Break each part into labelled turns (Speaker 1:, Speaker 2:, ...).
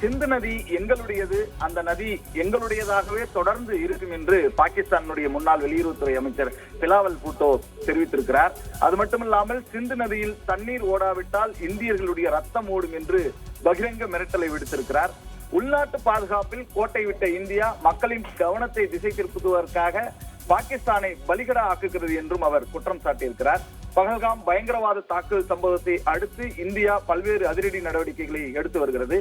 Speaker 1: சிந்து நதி எங்களுடையது அந்த நதி எங்களுடையதாகவே தொடர்ந்து இருக்கும் என்று பாகிஸ்தானுடைய முன்னாள் வெளியுறவுத்துறை அமைச்சர் பிலாவல் பூட்டோ தெரிவித்திருக்கிறார். அது மட்டுமில்லாமல் சிந்து நதியில் தண்ணீர் ஓடாவிட்டால் இந்தியர்களுடைய ரத்தம் ஓடும் என்று பகிரங்க மிரட்டலை விடுத்திருக்கிறார். உள்நாட்டு பாதுகாப்பில் கோட்டை விட்ட இந்தியா மக்களின் கவனத்தை திசை திருப்புவதற்காக பாகிஸ்தானை பலிகடா ஆக்குகிறது என்றும் அவர் குற்றம் சாட்டியிருக்கிறார். பகல்காம் பயங்கரவாத தாக்குதல் சம்பவத்தை அடுத்து இந்தியா பல்வேறு அதிரடி நடவடிக்கைகளை எடுத்து வருகிறது.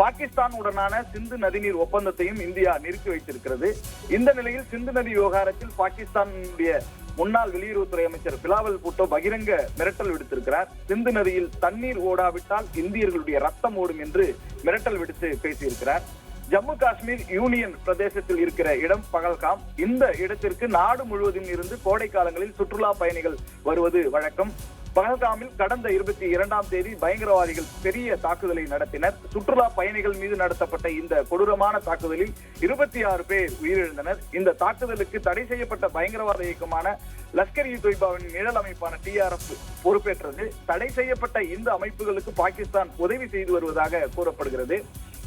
Speaker 1: பாகிஸ்தான் உடனான சிந்து நதிநீர் ஒப்பந்தத்தையும் இந்தியா நிறுத்தி வைத்திருக்கிறது. இந்த நிலையில் சிந்து நதி விவகாரத்தில் பாகிஸ்தானுடைய முன்னாள் வெளியுறவுத்துறை அமைச்சர் பிலாவல் பூட்டோ பகிரங்க மிரட்டல் விடுத்திருக்கிறார். சிந்து நதியில் தண்ணீர் ஓடாவிட்டால் இந்தியர்களுடைய ரத்தம் ஓடும் என்று மிரட்டல் விடுத்து பேசியிருக்கிறார். ஜம்மு காஷ்மீர் யூனியன் பிரதேசத்தில் இருக்கிற இடம் பகல்காம். இந்த இடத்திற்கு நாடு முழுவதும் இருந்து கோடை காலங்களில் சுற்றுலா பயணிகள் வருவது வழக்கம். பகல்காமில் கடந்த இருபத்தி இரண்டாம் தேதி பயங்கரவாதிகள் பெரிய தாக்குதலை நடத்தினர். சுற்றுலா பயணிகள் மீது நடத்தப்பட்ட இந்த கொடூரமான தாக்குதலில் இருபத்தி ஆறு பேர் உயிரிழந்தனர். இந்த தாக்குதலுக்கு தடை செய்யப்பட்ட பயங்கரவாத இயக்கமான லஷ்கர் இ தொய்பாவின் நிழல் அமைப்பான டிஆர்எஃப் பொறுப்பேற்றது. தடை செய்யப்பட்ட இந்த அமைப்புகளுக்கு பாகிஸ்தான் உதவி செய்து வருவதாக கூறப்படுகிறது.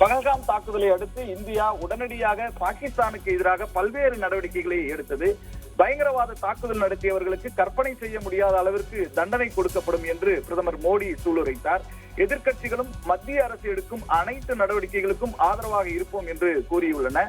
Speaker 1: பகல்காம் தாக்குதலை அடுத்து இந்தியா உடனடியாக பாகிஸ்தானுக்கு எதிராக பல்வேறு நடவடிக்கைகளை எடுத்தது. பயங்கரவாத தாக்குதல் நடத்தியவர்களுக்கு கற்பனை செய்ய முடியாத அளவிற்கு தண்டனை கொடுக்கப்படும் என்று பிரதமர் மோடி சூளுரைத்தார். எதிர்க்கட்சிகளும் மத்திய அரசு எடுக்கும் அனைத்து நடவடிக்கைகளுக்கும் ஆதரவாக இருப்போம் என்று கூறியுள்ளன.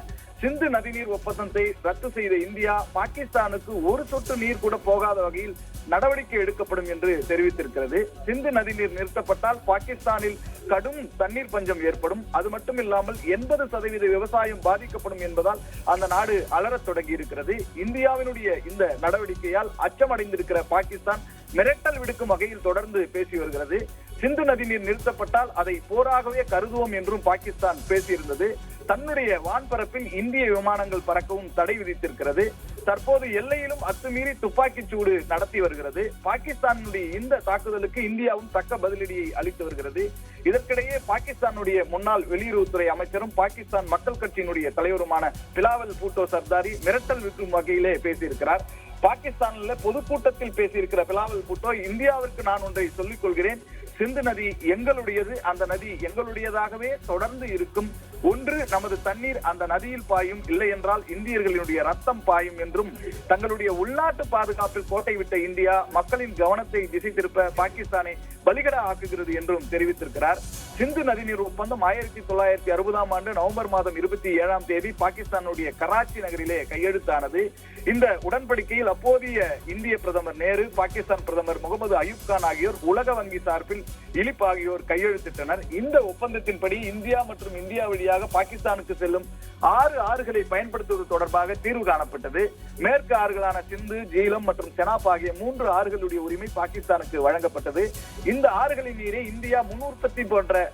Speaker 1: சிந்து நதிநீர் ஒப்பந்தத்தை ரத்து செய்த இந்தியா பாகிஸ்தானுக்கு ஒரு சொட்டு நீர் கூட போகாத வகையில் நடவடிக்கை எடுக்கப்படும் என்று தெரிவித்திருக்கிறது. சிந்து நதிநீர் நிறுத்தப்பட்டால் பாகிஸ்தானில் கடும் தண்ணீர் பஞ்சம் ஏற்படும். அது மட்டும் இல்லாமல் எண்பது சதவீத விவசாயம் பாதிக்கப்படும் என்பதால் அந்த நாடு அலறத் தொடங்கி இருக்கிறது இந்தியாவினுடைய இந்த நடவடிக்கையால் அச்சமடைந்திருக்கிற பாகிஸ்தான் மிரட்டல் விடுக்கும் வகையில் தொடர்ந்து பேசி வருகிறது. சிந்து நதிநீர் நிறுத்தப்பட்டால் அதை போராகவே கருதுவோம் என்றும் பாகிஸ்தான் பேசியிருந்தது. தன்னுடைய வான்பரப்பில் இந்திய விமானங்கள் பறக்கவும் தடை விதித்திருக்கிறது. தற்போது எல்லையிலும் அத்துமீறி துப்பாக்கிச் சூடு நடத்தி வருகிறது. பாகிஸ்தானுடைய இந்த தாக்குதலுக்கு இந்தியாவும் தக்க பதிலடியை அளித்து வருகிறது. இதற்கிடையே பாகிஸ்தானுடைய முன்னாள் வெளியுறவுத்துறை அமைச்சரும் பாகிஸ்தான் மக்கள் கட்சியினுடைய தலைவருமான பிலாவல் பூட்டோ சர்தாரி மிரட்டல் விற்கும் வகையிலே பேசியிருக்கிறார். பாகிஸ்தான்ல பொதுக்கூட்டத்தில் பேசியிருக்கிற பிலாவல் பூட்டோ இந்தியாவிற்கு நான் ஒன்றை சொல்லிக் கொள்கிறேன் சிந்து நதி எங்களுடையது அந்த நதி எங்களுடையதாகவே தொடர்ந்து இருக்கும். ஒன்று நமது தண்ணீர் அந்த நதியில் பாயும் இல்லை என்றால் இந்தியர்களுடைய ரத்தம் பாயும் என்றும் தங்களுடைய உள்நாட்டு பாதுகாப்பில் கோட்டை விட்ட இந்தியா மக்களின் கவனத்தை திசை திருப்ப பாகிஸ்தானை பலிகடா ஆக்குகிறது என்றும் தெரிவித்திருக்கிறார். சிந்து நதிநீர் ஒப்பந்தம் ஆயிரத்தி தொள்ளாயிரத்தி அறுபதாம் ஆண்டு நவம்பர் மாதம் இருபத்தி ஏழாம் தேதி பாகிஸ்தானுடைய கராச்சி நகரிலே கையெழுத்தானது. இந்த உடன்படிக்கையில் அப்போதைய இந்திய பிரதமர் நேரு பாகிஸ்தான் பிரதமர் முகமது அயூப் கான் ஆகியோர் உலக வங்கி சார்பில் இலிப் ஆகியோர் கையெழுத்திட்டனர். இந்த ஒப்பந்தத்தின்படி இந்தியா மற்றும் இந்தியா வழியாக பாகிஸ்தானுக்கு செல்லும் ஆறு ஆறுகளை பயன்படுத்துவது தொடர்பாக தீர்வு காணப்பட்டது. மேற்கு ஆறுகளான சிந்து ஜீலம் மற்றும் செனாப் ஆகிய மூன்று ஆறுகளுடைய உரிமை பாகிஸ்தானுக்கு வழங்கப்பட்டது. இந்த ஆறுகளின் நீரை இந்தியா முன் உற்பத்தி போன்ற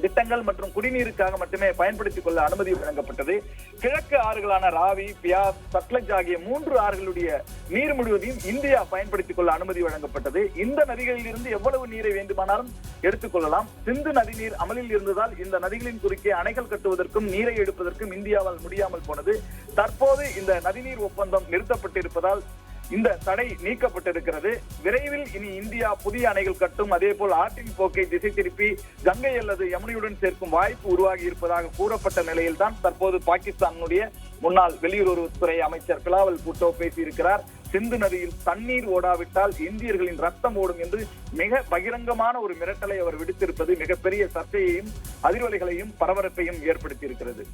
Speaker 1: திட்டங்கள் மற்றும் குடிநீருக்காக மட்டுமே பயன்படுத்திக் கொள்ள அனுமதி வழங்கப்பட்டது. கிழக்கு ஆறுகளான ராவி பியாஸ் சட்லஜ் ஆகிய மூன்று ஆறுகளுடைய நீர் முழுவதையும் இந்தியா பயன்படுத்திக் கொள்ள அனுமதி வழங்கப்பட்டது. இந்த நதிகளில் இருந்து எவ்வளவு நீரை வேண்டுமானாலும் எடுத்துக்கொள்ளலாம் சிந்து நதிநீர் அமலில் இருந்ததால் இந்த நதிகளின் குறுக்கே அணைகள் கட்டுவதற்கும் நீரை எடுப்பதற்கும் இந்தியாவால் முடியாமல் போனது. தற்போது இந்த நதிநீர் ஒப்பந்தம் நிறுத்தப்பட்டிருப்பதால் இந்த தடை நீக்கப்பட்டிருக்கிறது. விரைவில் இனி இந்தியா புதிய அணைகள் கட்டும். அதே போல் ஆற்றின் போக்கை திசை திருப்பி கங்கை அல்லது யமுனையுடன் சேர்க்கும் வாய்ப்பு உருவாகி இருப்பதாக கூறப்பட்ட நிலையில் தான் தற்போது பாகிஸ்தானுடைய முன்னாள் வெளியுறவுத்துறை அமைச்சர் பிலாவல் பூட்டோ பேசியிருக்கிறார். சிந்து நதியில் தண்ணீர் ஓடாவிட்டால் இந்தியர்களின் ரத்தம் ஓடும் என்று மிக பகிரங்கமான ஒரு மிரட்டலை அவர் விடுத்திருப்பது மிகப்பெரிய சர்ச்சையையும் அதிர்வலைகளையும் பரபரப்பையும் ஏற்படுத்தியிருக்கிறது.